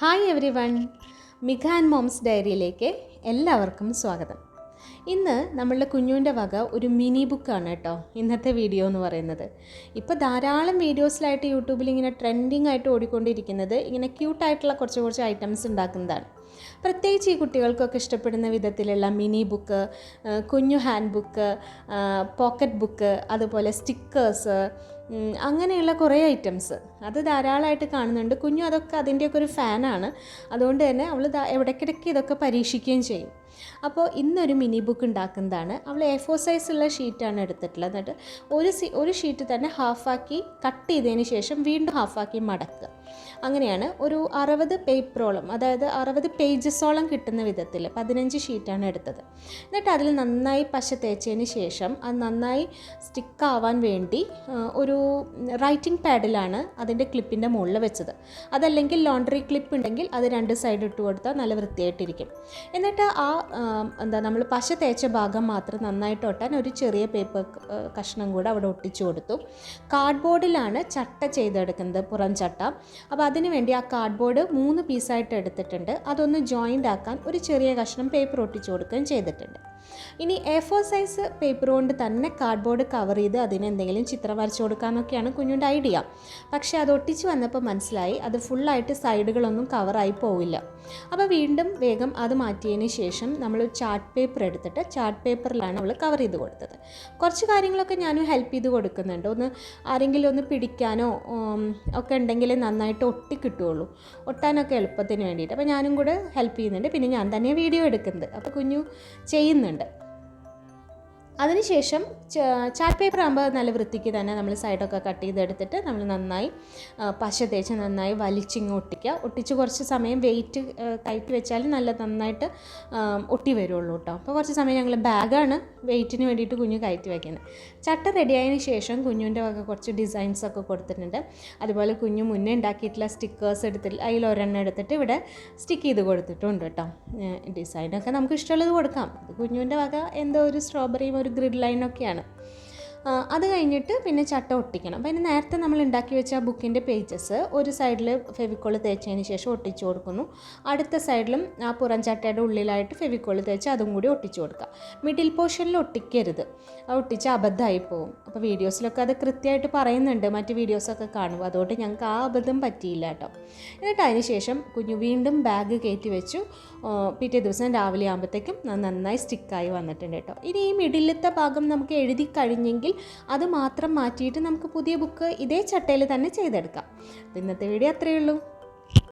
Hi everyone മിഖാൻ moms ഡയറിയിലേക്ക് എല്ലാവർക്കും സ്വാഗതം. ഇന്ന് നമ്മളുടെ കുഞ്ഞുവിന്റെ വക ഒരു മിനി ബുക്കാണ് കേട്ടോ ഇന്നത്തെ വീഡിയോ എന്ന് പറയുന്നത്. ഇപ്പോൾ ധാരാളം വീഡിയോസിലായിട്ട് യൂട്യൂബിൽ ഇങ്ങനെ ട്രെൻഡിങ് ആയിട്ട് ഓടിക്കൊണ്ടിരിക്കുന്നത് ഇങ്ങനെ ക്യൂട്ടായിട്ടുള്ള കുറച്ച് കുറച്ച് ഐറ്റംസ് ഉണ്ടാക്കുന്നതാണ്. പ്രത്യേകിച്ച് ഈ കുട്ടികൾക്കൊക്കെ ഇഷ്ടപ്പെടുന്ന വിധത്തിലുള്ള മിനി ബുക്ക് കുഞ്ഞു ഹാൻഡ് ബുക്ക് പോക്കറ്റ് ബുക്ക് അതുപോലെ സ്റ്റിക്കേഴ്സ് അങ്ങനെയുള്ള കുറേ ഐറ്റംസ് അത് ധാരാളമായിട്ട് കാണുന്നുണ്ട്. കുഞ്ഞു അതൊക്കെ അതിന്റെയൊക്കെ ഒരു ഫാനാണ് അതുകൊണ്ട് തന്നെ അവൾ ഇടയ്ക്കിടയ്ക്ക് ഇതൊക്കെ പരീക്ഷിക്കുകയും ചെയ്യും. അപ്പോൾ ഇന്നൊരു മിനി ബുക്ക് ഉണ്ടാക്കുന്നതാണ്. അവൾ എ ഫോർ സൈസുള്ള ഷീറ്റാണ് എടുത്തിട്ടുള്ളത്. എന്നിട്ട് ഒരു ഒരു ഷീറ്റ് തന്നെ ഹാഫാക്കി കട്ട് ചെയ്തതിന് ശേഷം വീണ്ടും ഹാഫാക്കി മടക്കുക. അങ്ങനെയാണ് ഒരു അറുപത് പേപ്പറോളം അതായത് അറുപത് പേജസോളം കിട്ടുന്ന വിധത്തിൽ പതിനഞ്ച് ഷീറ്റാണ് എടുത്തത്. എന്നിട്ട് അതിൽ നന്നായി പശ തേച്ചതിന് ശേഷം അത് നന്നായി സ്റ്റിക്കാവാൻ വേണ്ടി ഒരു റൈറ്റിംഗ് പാഡിലാണ് അതിന്റെ ക്ലിപ്പിന്റെ മുകളിൽ വെച്ചത്. അതല്ലെങ്കിൽ ലോണ്ടറി ക്ലിപ്പ് ഉണ്ടെങ്കിൽ അത് രണ്ട് സൈഡ് ഇട്ട് കൊടുത്താൽ നല്ല വൃത്തിയായിട്ടിരിക്കും. എന്നിട്ട് ആ, എന്താ നമ്മൾ പശ തേച്ച ഭാഗം മാത്രം നന്നായിട്ട് ഒട്ടാൻ ഒരു ചെറിയ പേപ്പർ കഷ്ണം കൂടെ അവിടെ ഒട്ടിച്ചു കൊടുത്തു. കാർഡ്ബോർഡിലാണ് ചട്ട ചെയ്തെടുക്കുന്നത് പുറം ചട്ട. അപ്പോൾ അതിന് വേണ്ടി ആ കാർഡ്ബോർഡ് മൂന്ന് പീസായിട്ട് എടുത്തിട്ടുണ്ട്. അതൊന്ന് ജോയിന്റ് ആക്കാൻ ഒരു ചെറിയ കഷ്ണം പേപ്പർ ഒട്ടിച്ചു കൊടുക്കുകയും ചെയ്തിട്ടുണ്ട്. ഇനി എ ഫോർ സൈസ് പേപ്പർ കൊണ്ട് തന്നെ കാർഡ്ബോർഡ് കവർ ചെയ്ത് അതിന് എന്തെങ്കിലും ചിത്രം വരച്ചു കൊടുക്കാമെന്നൊക്കെയാണ് കുഞ്ഞുണ്ട് ഐഡിയ പക്ഷേ അത് ഒട്ടിച്ച് വന്നപ്പോൾ മനസ്സിലായി അത് ഫുള്ളായിട്ട് സൈഡുകളൊന്നും കവറായി പോവില്ല. അപ്പോൾ വീണ്ടും വേഗം അത് മാറ്റിയതിന് ശേഷം നമ്മൾ ചാർട്ട് പേപ്പർ എടുത്തിട്ട് ചാർട്ട് പേപ്പറിലാണ് അവൾ കവർ ചെയ്ത് കൊടുത്തത്. കുറച്ച് കാര്യങ്ങളൊക്കെ ഞാനും ഹെൽപ്പ് ചെയ്ത് കൊടുക്കുന്നുണ്ട്. ഒന്ന് ആരെങ്കിലും ഒന്ന് പിടിക്കാനോ ഒക്കെ ഉണ്ടെങ്കിൽ നന്നായിട്ട് ഒട്ടി കിട്ടുകയുള്ളൂ ഒട്ടാനൊക്കെ എളുപ്പത്തിന് വേണ്ടിയിട്ട്. അപ്പോൾ ഞാനും കൂടെ ഹെൽപ്പ് ചെയ്യുന്നുണ്ട്. പിന്നെ ഞാൻ തന്നെ വീഡിയോ എടുക്കുന്നത്. അപ്പോൾ കുഞ്ഞു ചെയ്യുന്നുണ്ട്. അതിനുശേഷം ചാർട്ട് പേപ്പർ ആകുമ്പോൾ നല്ല വൃത്തിക്ക് തന്നെ നമ്മൾ സൈഡൊക്കെ കട്ട് ചെയ്തെടുത്തിട്ട് നമ്മൾ നന്നായി പശ തേച്ച് നന്നായി വലിച്ചിങ്ങ് ഒട്ടിക്കുക. ഒട്ടിച്ച് കുറച്ച് സമയം വെയിറ്റ് കയറ്റി വെച്ചാൽ നല്ല നന്നായിട്ട് ഒട്ടി വരുള്ളൂ കേട്ടോ അപ്പോൾ കുറച്ച് സമയം ഞങ്ങൾ ബാഗാണ് വെയിറ്റിന് വേണ്ടിയിട്ട് കുഞ്ഞ് കയറ്റി വയ്ക്കുന്നത് ചട്ട റെഡിയായതിന് ശേഷം കുഞ്ഞുവിന്റെ വക കുറച്ച് ഡിസൈൻസ് ഒക്കെ കൊടുത്തിട്ടുണ്ട്. അതുപോലെ കുഞ്ഞു മുന്നേ ഉണ്ടാക്കിയിട്ടുള്ള സ്റ്റിക്കേഴ്സ് എടുത്തിട്ട് അതിൽ ഒരെണ്ണം എടുത്തിട്ട് ഇവിടെ സ്റ്റിക്ക് ചെയ്ത് കൊടുത്തിട്ടുണ്ട് കേട്ടോ ഡിസൈനൊക്കെ നമുക്ക് ഇഷ്ടമുള്ളത് കൊടുക്കാം. കുഞ്ഞുവിന്റെ വക എന്തോ ഒരു സ്ട്രോബെറിയും ഒരു ഗ്രിഡ് ലൈനൊക്കെയാണ് അത് കഴിഞ്ഞിട്ട് പിന്നെ ചട്ട ഒട്ടിക്കണം. അപ്പോൾ അതിന് നേരത്തെ നമ്മൾ ഉണ്ടാക്കി വെച്ച ആ ബുക്കിന്റെ പേജസ് ഒരു സൈഡിൽ ഫെവിക്കോൾ തേച്ചതിന് ശേഷം ഒട്ടിച്ചു കൊടുക്കുന്നു. അടുത്ത സൈഡിലും ആ പുറം ചട്ടയുടെ ഉള്ളിലായിട്ട് ഫെവിക്കോൾ തേച്ച് അതും കൂടി ഒട്ടിച്ചു കൊടുക്കുക. മിഡിൽ പോർഷനിൽ ഒട്ടിക്കരുത്. ഒട്ടിച്ച് അബദ്ധമായി പോകും അപ്പോൾ വീഡിയോസിലൊക്കെ അത് കൃത്യമായിട്ട് പറയുന്നുണ്ട്. മറ്റ് വീഡിയോസൊക്കെ കാണും. അതുകൊണ്ട് ഞങ്ങൾക്ക് ആ അബദ്ധം പറ്റിയില്ല കേട്ടോ. എന്നിട്ട് അതിന് ശേഷം കുഞ്ഞു വീണ്ടും ബാഗ് കയറ്റി വെച്ചു. പിറ്റേ ദിവസം രാവിലെ ആകുമ്പോഴത്തേക്കും നന്നായി സ്റ്റിക്കായി വന്നിട്ടുണ്ട് കേട്ടോ. ഇനി ഈ മിഡിലത്തെ ഭാഗം നമുക്ക് എഴുതി കഴിഞ്ഞെങ്കിൽ അത് മാത്രം മാറ്റിയിട്ട് നമുക്ക് പുതിയ ബുക്ക് ഇതേ ചട്ടയിൽ തന്നെ ചെയ്തെടുക്കാം. ഇന്നത്തെ വീഡിയോ അത്രയേ ഉള്ളൂ.